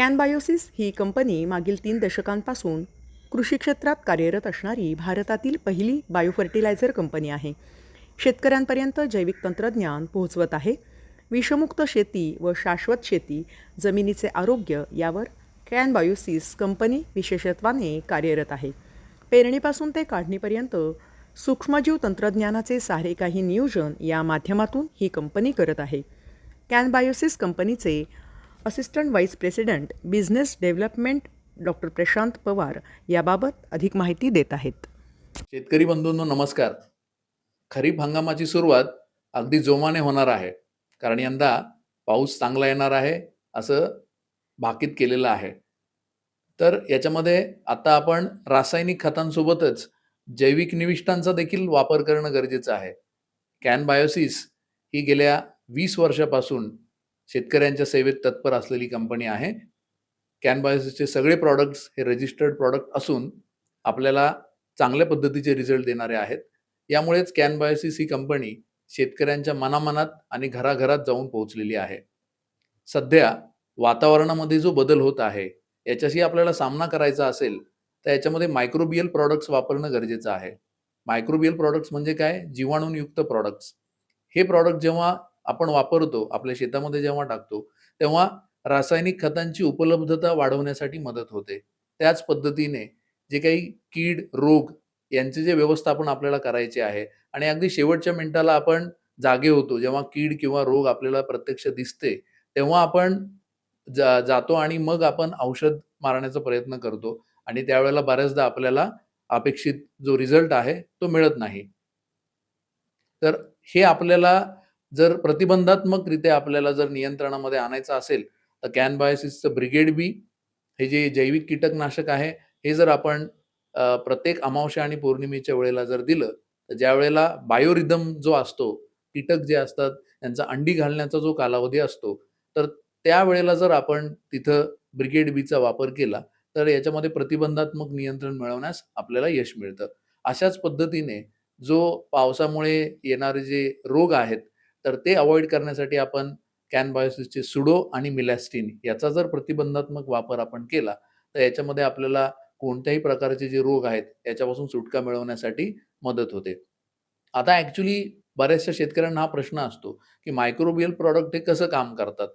कॅनबायोसिस ही company मागील तीन दशकांपासून कृषी क्षेत्रात कार्यरत असणारी भारतातील पहिली बायोफर्टिलायझर कंपनी आहे. शेतकऱ्यांपर्यंत जैविक तंत्रज्ञान पोहोचवत आहे. विषमुक्त शेती व शाश्वत शेती जमिनीचे आरोग्य यावर कॅनबायोसिस कंपनी विशेषत्वाने कार्यरत आहे. पेरणीपासून ते काढणीपर्यंत सूक्ष्मजीव तंत्रज्ञानाचे सारे काही नियोजन या माध्यमातून ही कंपनी करत आहे. कॅनबायोसिस कंपनीचे assistant vice president business development doctor Prashant Pawar याबाबत अधिक माहिती देत आहेत. शेतकरी बंधूंनो नमस्कार. खरीप हंगामाची सुरुवात अगदी जोमाने होणार आहे. कारण यंदा पाऊस चांगला येणार आहे असं भाकीत केलेलं आहे. तर याच्यामध्ये आता आपण रासायनिक खतांसोबतच जैविक निविष्ठांचा देखील वापर करणं गरजेचं आहे. कॅन बायोसिस ही गेल्या वीस वर्षापासून शेतकऱ्यांच्या सेवेत तत्पर असलेली कंपनी आहे. कॅनबायोसिसचे सगळे प्रॉडक्ट्स हे रजिस्टर्ड प्रॉडक्ट असून आपल्याला चांगल्या पद्धतीचे रिझल्ट देणारे आहेत. यामुळेच कॅनबायोसिस ही कंपनी शेतकऱ्यांच्या मनामनात आणि घराघरात जाऊन पोहोचलेली आहे. सध्या वातावरणामध्ये जो बदल होत आहे याच्याशी आपल्याला सामना करायचा असेल तर याच्यामध्ये मायक्रोबियल प्रॉडक्ट्स वापरणं गरजेचं आहे. मायक्रोबियल प्रॉडक्ट्स म्हणजे काय? जीवाणूयुक्त प्रॉडक्ट्स हे प्रॉडक्ट जेव्हा आपण वापरतो आपल्या शेतामध्ये जेव्हा टाकतो तेव्हा रासायनिक खतांची उपलब्धता वाढवण्यासाठी मदत होते. त्याच पद्धतीने जे काही कीड रोग यांचे जे व्यवस्थापन आपल्याला करायचे आहे आणि अगदी शेवटच्या मिनिटाला आपण जागे होतो जेव्हा कीड किंवा रोग आपल्याला प्रत्यक्ष दिसते तेव्हा आपण जा जातो आणि मग आपण औषध मारण्याचा प्रयत्न करतो आणि त्यावेळेला बऱ्याचदा आपल्याला अपेक्षित जो रिझल्ट आहे तो मिळत नाही. तर हे आपल्याला जर प्रतिबंधात्मकरित्या आपल्याला जर नियंत्रणामध्ये आणायचं असेल तर कॅन बायोसिसचं ब्रिगेड बी हे जे जैविक कीटकनाशक आहे हे जर आपण प्रत्येक अमावस्या आणि पौर्णिमेच्या वेळेला जर दिलं तर ज्या वेळेला बायोरिदम जो असतो कीटक जे असतात त्यांचा अंडी घालण्याचा जो कालावधी असतो तर त्यावेळेला जर आपण तिथं ब्रिगेड बीचा वापर केला तर याच्यामध्ये प्रतिबंधात्मक नियंत्रण मिळवण्यास आपल्याला यश मिळतं. अशाच पद्धतीने जो पावसामुळे येणारे जे रोग आहेत तर ते अवॉइड करण्यासाठी आपण कॅन बायोसिसचे सुडो आणि मिलॅस्टिन याचा जर प्रतिबंधात्मक वापर आपण केला तर याच्यामध्ये आपल्याला कोणत्याही प्रकारचे जे रोग आहेत याच्यापासून सुटका मिळवण्यासाठी मदत होते. आता ॲक्च्युली बऱ्याचशा शेतकऱ्यांना हा प्रश्न असतो की मायक्रोबियल प्रॉडक्ट हे कसं काम करतात?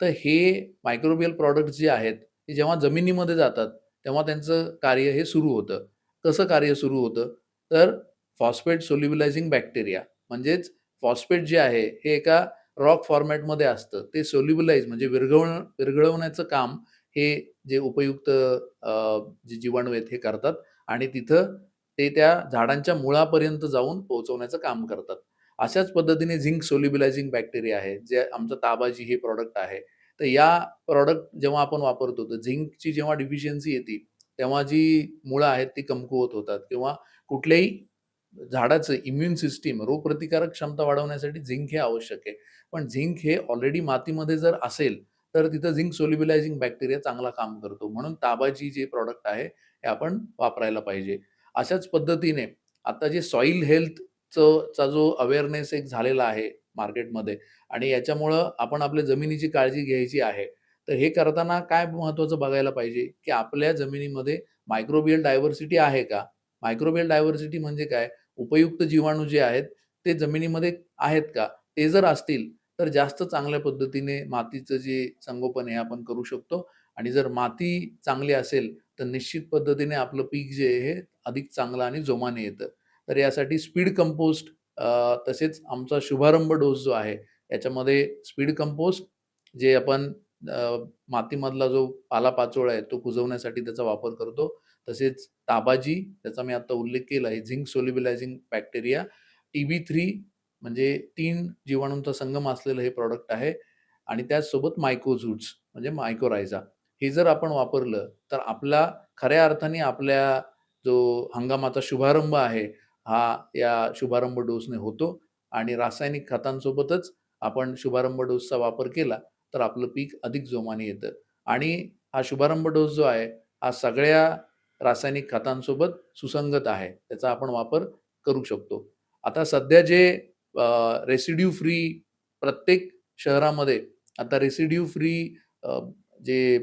तर हे मायक्रोबियल प्रॉडक्ट जे आहेत ते जेव्हा जमिनीमध्ये जातात तेव्हा त्यांचं कार्य हे सुरू होतं. कसं कार्य सुरू होतं? तर फॉस्फेट सोल्युबिलायझिंग बॅक्टेरिया म्हणजेच फॉस्फेट जे आहे हे एका रॉक फॉर्मॅटमध्ये असतं. ते सोल्युबलाइज म्हणजे विरघळ विरघळवण्याचं काम हे जे उपयुक्त जे जीवाणू आहेत हे करतात आणि तिथं ते त्या झाडांच्या मुळापर्यंत जाऊन पोहोचवण्याचं काम करतात. अशाच पद्धतीने झिंक सोल्युबिलायझिंग बॅक्टेरिया आहे जे आमचं ताबाजी हे प्रॉडक्ट आहे. तर या प्रॉडक्ट जेव्हा आपण वापरतो तर झिंकची जेव्हा डिफिशियन्सी येते तेव्हा जी मुळं आहेत ती कमकुवत होतात किंवा कुठल्याही झाडाचं इम्युन सिस्टीम रोगप्रतिकारक क्षमता वाढवण्यासाठी झिंक हे आवश्यक आहे. पण झिंक हे ऑलरेडी मातीमध्ये जर असेल तर तिथं झिंक सोल्युबिलायझिंग बॅक्टेरिया चांगला काम करतो. म्हणून ताबाची जे प्रॉडक्ट आहे हे आपण वापरायला पाहिजे. अशाच पद्धतीने आता जे सॉईल हेल्थचं चा जो अवेअरनेस एक झालेला आहे मार्केटमध्ये आणि याच्यामुळं आपण आपल्या जमिनीची काळजी घ्यायची आहे तर हे करताना काय महत्त्वाचं बघायला पाहिजे? की आपल्या जमिनीमध्ये मायक्रोबियल डायव्हर्सिटी आहे का? मायक्रोबेल डायव्हर्सिटी म्हणजे काय? उपयुक्त जीवाणू जे आहेत ते जमिनीमध्ये आहेत का? ते जर असतील तर जास्त चांगल्या पद्धतीने मातीचं जे संगोपन हे आपण करू शकतो. आणि जर माती चांगली असेल तर निश्चित पद्धतीने आपलं पीक जे आहे हे अधिक चांगलं आणि जोमाने येतं. तर यासाठी स्पीड कंपोस्ट तसेच आमचा शुभारंभ डोस जो आहे याच्यामध्ये स्पीड कंपोस्ट जे आपण मातीमधला जो पालापाचोळा आहे तो कुजवण्यासाठी त्याचा वापर करतो. तसेच ताबाजी त्याचा मी आता उल्लेख केला आहे zinc solubilizing bacteria T B three म्हणजे तीन जीवाणूंचा संगम असलेलं हे प्रॉडक्ट आहे. आणि त्याचसोबत मायकोझुड्स म्हणजे मायकोरायझा हे जर आपण वापरलं तर आपला खऱ्या अर्थाने आपल्या जो हंगामाचा शुभारंभ आहे हा या शुभारंभ डोसने होतो. आणि रासायनिक खतांसोबतच आपण शुभारंभ डोसचा वापर केला तर आपलं पीक अधिक जोमाने येतं. आणि हा शुभारंभ डोस जो आहे हा सगळ्या रासायनिक खतांसोबत सुसंगत आहे. त्याचा आपण वापर करू शकतो. आता सध्या जे रेसिड्यू फ्री प्रत्येक शहरामध्ये आता रेसिड्यू फ्री जे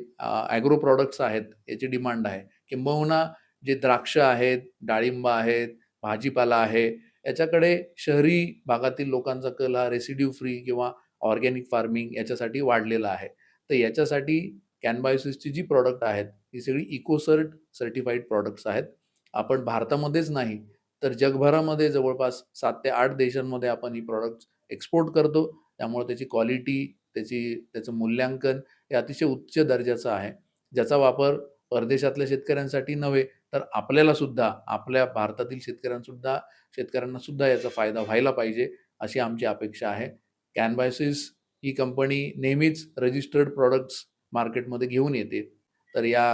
ॲग्रो प्रॉडक्ट्स आहेत याची डिमांड आहे. किंबहुना जे द्राक्ष आहेत डाळिंब आहेत भाजीपाला आहे याच्याकडे शहरी भागातील लोकांचा कल हा रेसिड्यू फ्री किंवा ऑर्गॅनिक फार्मिंग याच्यासाठी वाढलेला आहे. तर याच्यासाठी कॅनबायोसिसची जी प्रॉडक्ट आहेत ही सगळी इकोसर्ट सर्टिफाईड प्रॉडक्ट्स आहेत. आपण भारतामध्येच नाही तर जगभरामध्ये जवळपास सात ते आठ देशांमध्ये आपण ही प्रॉडक्ट्स एक्सपोर्ट करतो. त्यामुळे त्याची क्वालिटी त्याची त्याचं मूल्यांकन हे अतिशय उच्च दर्जाचं आहे. ज्याचा वापर परदेशातल्या शेतकऱ्यांसाठी नव्हे तर आपल्याला सुद्धा आपल्या भारतातील शेतकऱ्यांसुद्धा शेतकऱ्यांना सुद्धा याचा फायदा व्हायला पाहिजे अशी आमची अपेक्षा आहे. कॅनबायसिस ही कंपनी नेहमीच रजिस्टर्ड प्रॉडक्ट्स मार्केटमध्ये घेऊन येते. तर या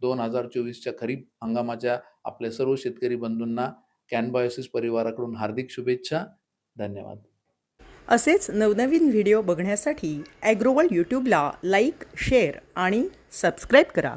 दोन हजार चोवीसच्या खरीप हंगामाच्या आपल्या सर्व शेतकरी बंधूंना कॅनबायोसिस परिवाराकडून हार्दिक शुभेच्छा. धन्यवाद. असेच नवनवीन व्हिडिओ बघण्यासाठी ॲग्रोवर्ल्ड यूट्यूबला लाईक शेअर आणि सबस्क्राईब करा.